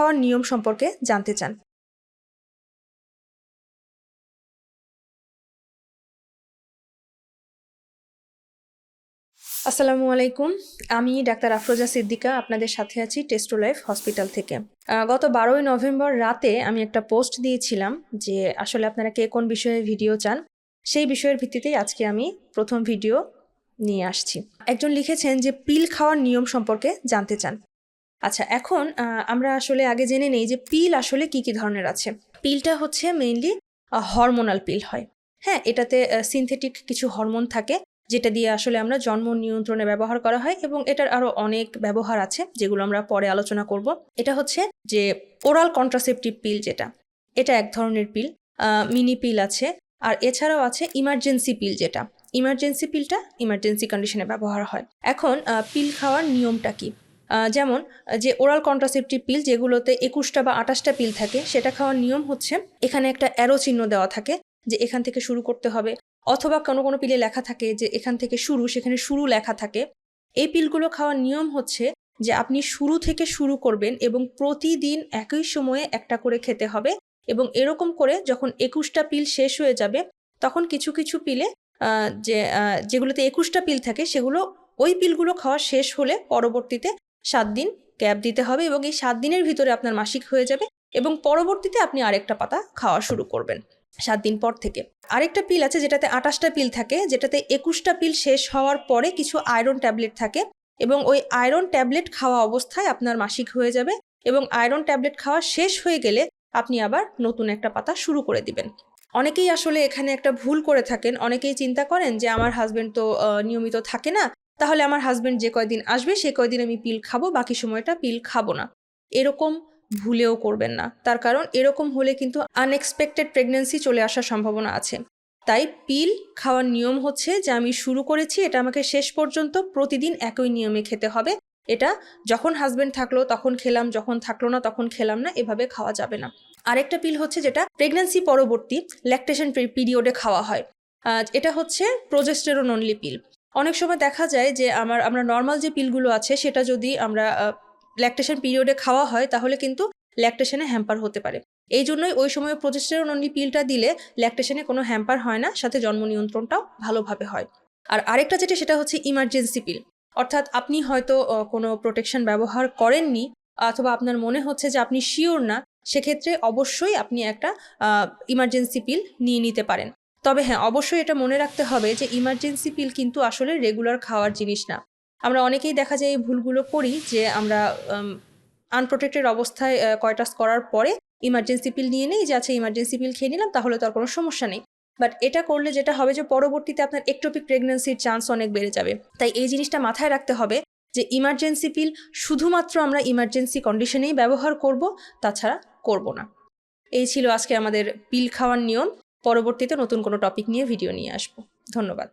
খাওয়ার নিয়ম সম্পর্কে জানতে চান। আসসালামু আলাইকুম। আমি ডাক্তার আফরোজা সিদ্দিকা, আপনাদের সাথে আছি টেস্টো লাইফ হসপিটাল থেকে। গত বারোই নভেম্বর রাতে আমি একটা পোস্ট দিয়েছিলাম যে, আসলে আপনারা কে কোন বিষয়ে ভিডিও চান, সেই বিষয়ের ভিত্তিতেই আজকে আমি প্রথম ভিডিও নিয়ে আসছি। একজন লিখেছেন যে, পিল খাওয়ার নিয়ম সম্পর্কে জানতে চান। আচ্ছা এখন আমরা আসলে আগে জেনে নেই যে পিল আসলে কি কি ধরনের আছে। পিলটা হচ্ছে মেইনলি হরমোনাল পিল হয়। হ্যাঁ এটাতে সিনথেটিক কিছু হরমোন থাকে, যেটা দিয়ে আসলে আমরা জন্ম নিয়ন্ত্রণে ব্যবহার করা হয় এবং এটার আরও অনেক ব্যবহার আছে, যেগুলো আমরা পরে আলোচনা করব। এটা হচ্ছে যে ওরাল কন্ট্রাসেপটিভ পিল যেটা, এটা এক ধরনের পিল মিনি পিল আছে, আর এছাড়াও আছে ইমার্জেন্সি পিল যেটা। ইমার্জেন্সি পিলটা ইমার্জেন্সি কন্ডিশনে ব্যবহার হয়। এখন পিল খাওয়ার নিয়মটা কি? যেমন, যে ওরাল কন্ট্রাসেপটিভ পিল যেগুলোতে একুশটা বা আঠাশটা পিল থাকে, সেটা খাওয়ার নিয়ম হচ্ছে এখানে একটা অ্যারো চিহ্ন দেওয়া থাকে যে এখান থেকে শুরু করতে হবে। অথবা কোনো কোনো পিলে লেখা থাকে যে এখান থেকে শুরু, সেখানে শুরু লেখা থাকে। এই পিলগুলো খাওয়ার নিয়ম হচ্ছে যে আপনি শুরু থেকে শুরু করবেন এবং প্রতিদিন একই সময়ে একটা করে খেতে হবে এবং এরকম করে যখন একুশটা পিল শেষ হয়ে যাবে, তখন কিছু কিছু পিলে যে যেগুলোতে একুশটা পিল থাকে, সেগুলো ওই পিলগুলো খাওয়া শেষ হলে পরবর্তীতে সাত দিন গ্যাপ দিতে হবে এবং এই সাত দিনের ভিতরে আপনার মাসিক হয়ে যাবে এবং পরবর্তীতে আপনি আরেকটা পাতা খাওয়া শুরু করবেন। সাত দিন পর থেকে। আরেকটা পিল আছে যেটাতে আটাশটা পিল থাকে, যেটাতে একুশটা পিল শেষ হওয়ার পরে কিছু আয়রন ট্যাবলেট থাকে এবং ওই আয়রন ট্যাবলেট খাওয়া অবস্থায় আপনার মাসিক হয়ে যাবে এবং আয়রন ট্যাবলেট খাওয়া শেষ হয়ে গেলে আপনি আবার নতুন একটা পাতা শুরু করে দিবেন। অনেকেই আসলে এখানে একটা ভুল করে থাকেন, অনেকেই চিন্তা করেন যে আমার হাজবেন্ড তো নিয়মিত থাকে না তাহলে আমার হাজব্যান্ড যে কয়দিন আসবে, সে কয়দিন আমি পিল খাব, বাকি সময়টা পিল খাব না। এরকম ভুলেও করবেন না। তার কারণ এরকম হলে কিন্তু আনএক্সপেক্টেড প্রেগনেন্সি চলে আসার সম্ভাবনা আছে। তাই পিল খাওয়ার নিয়ম হচ্ছে যে আমি শুরু করেছি, এটা আমাকে শেষ পর্যন্ত প্রতিদিন একই নিয়মে খেতে হবে। এটা যখন হাজবেন্ড থাকল তখন খেলাম, যখন থাকল না তখন খেলাম না, এভাবে খাওয়া যাবে না। আরেকটা পিল হচ্ছে যেটা প্রেগন্যান্সি পরবর্তী ল্যাকটেশন পিরিয়ডে খাওয়া হয়। এটা হচ্ছে প্রোজেস্টেরন অনলি পিল অনেক সময় দেখা যায় যে আমার, আমরা নর্মাল যে পিলগুলো আছে সেটা যদি আমরা ল্যাকটেশন পিরিয়ডে খাওয়া হয় তাহলে কিন্তু ল্যাকটেশনে হ্যাম্পার হতে পারে। এই জন্যই ওই সময় প্রজেস্টেরন অনলি পিলটা দিলে ল্যাকটেশনে কোনো হ্যাম্পার হয় না, সাথে জন্ম নিয়ন্ত্রণটাও ভালোভাবে হয়। আর আরেকটা যেটা, সেটা হচ্ছে ইমার্জেন্সি পিল অর্থাৎ আপনি হয়তো কোনো প্রোটেকশন ব্যবহার করেননি, অথবা আপনার মনে হচ্ছে যে আপনি শিওর না, সেক্ষেত্রে অবশ্যই আপনি একটা ইমার্জেন্সি পিল নিয়ে নিতে পারেন। তবে হ্যাঁ অবশ্যই এটা মনে রাখতে হবে যে ইমার্জেন্সি পিল কিন্তু আসলে রেগুলার খাওয়ার জিনিস না। আমরা অনেকেই দেখা যায় এই ভুলগুলো করি যে আমরা আনপ্রোটেক্টেড অবস্থায় কয়টাস করার পরে ইমার্জেন্সি পিল নিয়ে নেই যে আচ্ছা ইমার্জেন্সি পিল খেয়ে নিলাম তাহলে তো আর কোনো সমস্যা নেই। বাট এটা করলে যেটা হবে যে পরবর্তীতে আপনার একটোপিক প্রেগনেন্সির চান্স অনেক বেড়ে যাবে। তাই এই জিনিসটা মাথায় রাখতে হবে যে ইমার্জেন্সি পিল শুধুমাত্র আমরা ইমার্জেন্সি কন্ডিশনেই ব্যবহার করব, তাছাড়া করব না। এই ছিল আজকে আমাদের পিল খাওয়ার নিয়ম। পরবর্তীতে নতুন কোনো টপিক নিয়ে ভিডিও নিয়ে আসব। ধন্যবাদ।